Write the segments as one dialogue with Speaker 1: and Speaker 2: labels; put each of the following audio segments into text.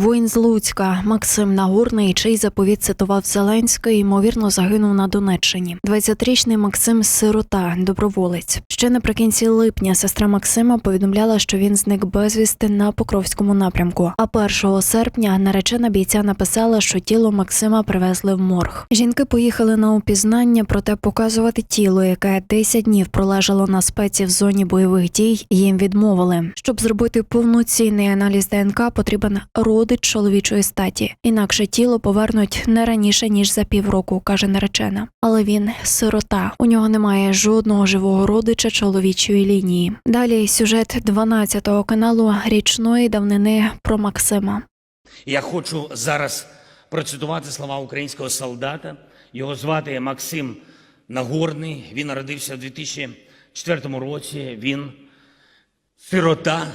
Speaker 1: Воїн з Луцька Максим Нагорний, чий заповіт цитував Зеленський, ймовірно загинув на Донеччині. 20-річний Максим сирота, доброволець. Ще наприкінці липня сестра Максима повідомляла, що він зник безвісти на Покровському напрямку. А 1 серпня наречена бійця написала, що тіло Максима привезли в морг. Жінки поїхали на упізнання, проте показувати тіло, яке 10 днів пролежало на спеці в зоні бойових дій, їм відмовили. Щоб зробити повноцінний аналіз ДНК, потрібен родич чоловічої статі. Інакше тіло повернуть не раніше ніж за півроку, каже наречена. Але він сирота. У нього немає жодного живого родича чоловічої лінії. Далі сюжет 12 каналу річної давнини про Максима.
Speaker 2: Я хочу зараз процитувати слова українського солдата. Його звати Максим Нагорний. Він народився у 2004 році. Він сирота.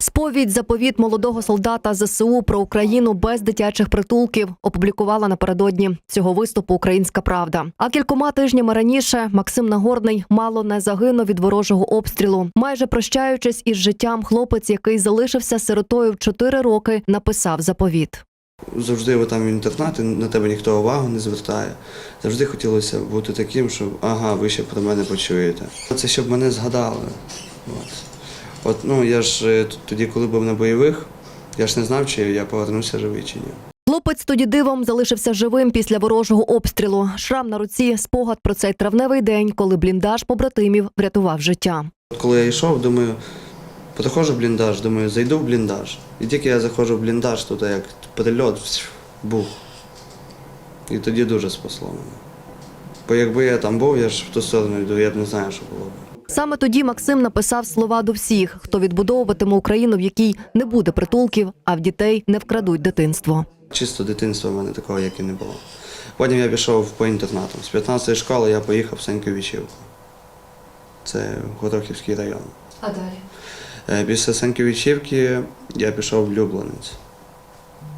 Speaker 3: Сповідь заповіт молодого солдата ЗСУ про Україну без дитячих притулків опублікувала напередодні цього виступу Українська Правда. А кількома тижнями раніше Максим Нагорний мало не загинув від ворожого обстрілу. Майже прощаючись із життям, хлопець, який залишився сиротою в 4 роки, написав заповіт.
Speaker 4: Завжди ви там в інтернаті, на тебе ніхто увагу не звертає. Завжди хотілося бути таким, що ага, ви ще про мене почуєте. Це щоб мене згадали. От. От ну я ж е, тоді, коли був на бойових, я ж не знав, чи я повернуся живий чи ні.
Speaker 3: Хлопець тоді дивом залишився живим після ворожого обстрілу. Шрам на руці спогад про цей травневий день, коли бліндаж побратимів врятував життя.
Speaker 4: От коли я йшов, думаю, підходжу в бліндаж, думаю, зайду в бліндаж. І тільки я заходжу в бліндаж, тут як прильот бух. І тоді дуже спасло мене. Бо якби я там був, я ж в ту сторону йду, я б не знаю, що було б.
Speaker 3: Саме тоді Максим написав слова до всіх, хто відбудовуватиме Україну, в якій не буде притулків, а в дітей не вкрадуть дитинство.
Speaker 4: Чисто дитинства в мене такого, як і не було. Потім я пішов по інтернатам. З 15-ї школи я поїхав в Саньківічівку. Це Горохівський район.
Speaker 3: А далі
Speaker 4: Е, Після Саньківічівки я пішов в Люблинець.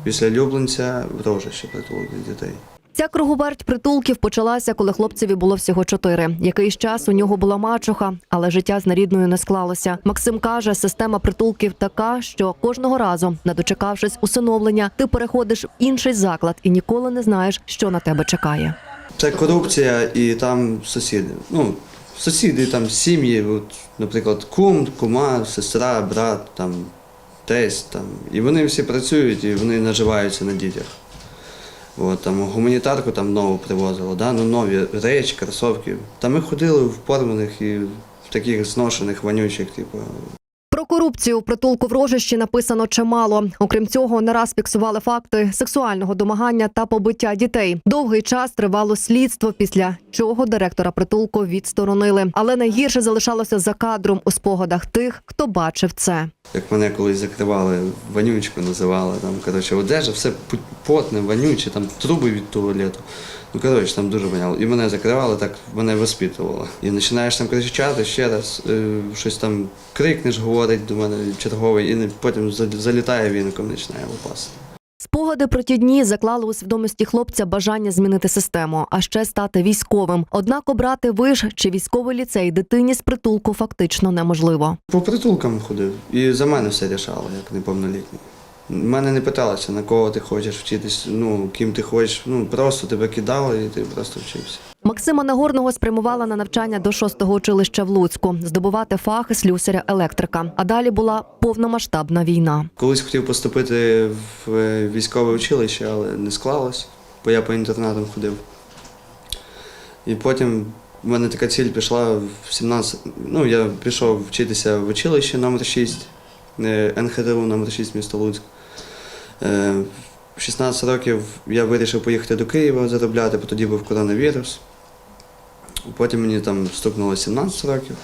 Speaker 4: Після Люблинця в Рожище притулок для дітей.
Speaker 3: Ця круговерть притулків почалася, коли хлопцеві було всього чотири. Якийсь час у нього була мачуха, але життя з нарідною не склалося. Максим каже, система притулків така, що кожного разу, не дочекавшись усиновлення, ти переходиш в інший заклад і ніколи не знаєш, що на тебе чекає.
Speaker 4: Це корупція і там сусіди. Ну, сусіди, там сім'ї, от, наприклад, кум, кума, сестра, брат, там, тесть. Там. І вони всі працюють і вони наживаються на дітях. От, там, гуманітарку там нову привозили, да? ну, нові речі, кросовки. Та ми ходили в порваних і в таких зношених, вонючих, типу,
Speaker 3: корупцію у притулку в Рожищі написано чимало. Окрім цього, не раз фіксували факти сексуального домагання та побиття дітей. Довгий час тривало слідство, після чого директора притулку відсторонили. Але найгірше залишалося за кадром у спогадах тих, хто бачив це.
Speaker 4: Як мене колись закривали, вонючку називали, там, коротше, одежа, все потне, вонюче, там труби від туалету. Ну, коротше, там дуже воняло. І мене закривали, так мене воспитувало. І починаєш там кричати ще раз, е, щось там крикнеш, говорить до мене черговий, і потім за- залітає віником, починає лупасити.
Speaker 3: Спогади про ті дні заклали у свідомості хлопця бажання змінити систему, а ще стати військовим. Однак обрати виш чи військовий ліцей дитині з притулку фактично неможливо.
Speaker 4: По притулкам ходив, і за мене все рішало, як неповнолітній. Мене не питалося, на кого ти хочеш вчитись, ну, ким ти хочеш. Ну, просто тебе кидали і ти просто вчився.
Speaker 3: Максима Нагорного спрямувала на навчання до шостого училища в Луцьку, здобувати фах слюсаря електрика. А далі була повномасштабна війна.
Speaker 4: Колись хотів поступити в е, військове училище, але не склалось, бо я по інтернатам ходив. І потім в мене така ціль пішла в 17. Ну, я пішов вчитися в училище номер 6 е, НХДУ номер 6 місто Луцьк. Е, 16 років я вирішив поїхати до Києва заробляти, бо тоді був коронавірус. Потім мені там стукнуло 17 років,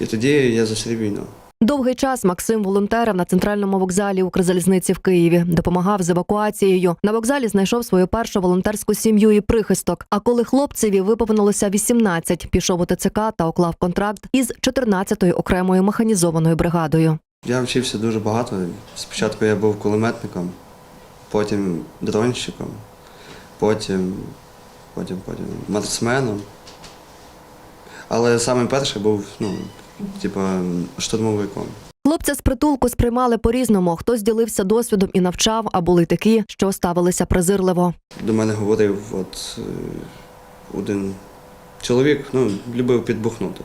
Speaker 4: і тоді я засрів війну.
Speaker 3: Довгий час Максим волонтерив на центральному вокзалі Укрзалізниці в Києві, допомагав з евакуацією. На вокзалі знайшов свою першу волонтерську сім'ю і прихисток. А коли хлопцеві виповнилося 18, пішов у ТЦК та уклав контракт із 14-ю окремою механізованою бригадою.
Speaker 4: Я вчився дуже багато. Спочатку я був кулеметником, потім дронщиком, потім, потім, потім марсменом. Але саме перший був, ну, типа, штурмовиком.
Speaker 3: Хлопця з притулку сприймали по-різному. Хтось ділився досвідом і навчав, а були такі, що ставилися презирливо.
Speaker 4: До мене говорив от, е, один чоловік, ну, любив підбухнути.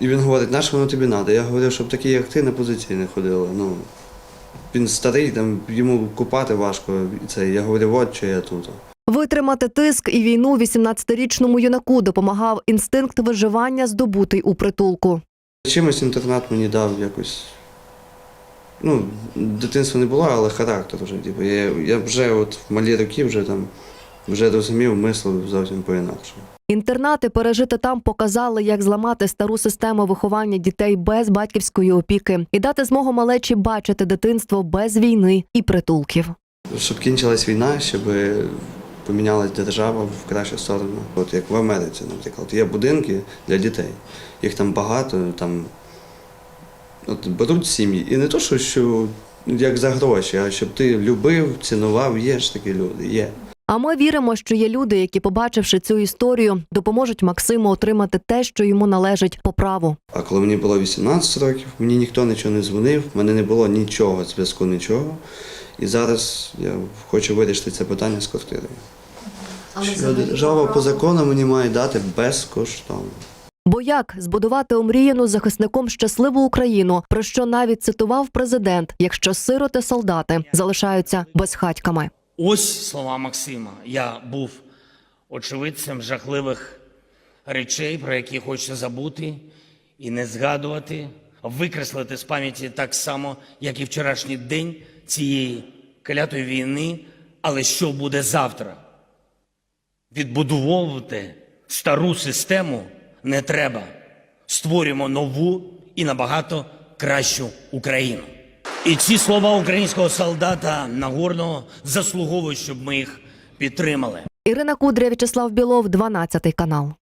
Speaker 4: І він говорить, на що воно тобі треба? Я говорив, щоб такі, як ти, на позиції не ходили. Ну, він старий, там, йому купати важко. Це, я говорив, от що я тут.
Speaker 3: Витримати тиск і війну 18-річному юнаку допомагав інстинкт виживання, здобутий у притулку.
Speaker 4: Чимось інтернат мені дав якось. Ну, дитинства не було, але характер вже. Типу, я, я вже от в малі роки вже там вже розумів, мислив зовсім по-інакшому.
Speaker 3: Інтернати пережити там показали, як зламати стару систему виховання дітей без батьківської опіки і дати змогу малечі бачити дитинство без війни і притулків.
Speaker 4: Щоб кінчилась війна, щоб помінялась держава в кращу сторону. От як в Америці, наприклад, є будинки для дітей. Їх там багато, там от беруть сім'ї. І не то, що, що як за гроші, а щоб ти любив, цінував, є ж такі люди, є.
Speaker 3: А ми віримо, що є люди, які, побачивши цю історію, допоможуть Максиму отримати те, що йому належить по праву.
Speaker 4: А коли мені було 18 років, мені ніхто нічого не дзвонив, в мене не було нічого, зв'язку, нічого. І зараз я хочу вирішити це питання з квартирою. Що держава по закону мені має дати безкоштовно.
Speaker 3: Бо як збудувати омріяну захисником щасливу Україну, про що навіть цитував президент, якщо сироти солдати залишаються безхатьками.
Speaker 2: Ось слова Максима. Я був очевидцем жахливих речей, про які хочеться забути і не згадувати, викреслити з пам'яті так само, як і вчорашній день цієї клятої війни. Але що буде завтра? Відбудовувати стару систему не треба. Створюємо нову і набагато кращу Україну. І ці слова українського солдата Нагорного заслуговують, щоб ми їх підтримали.
Speaker 3: Ірина Кудря, В'ячеслав Білов, 12 канал.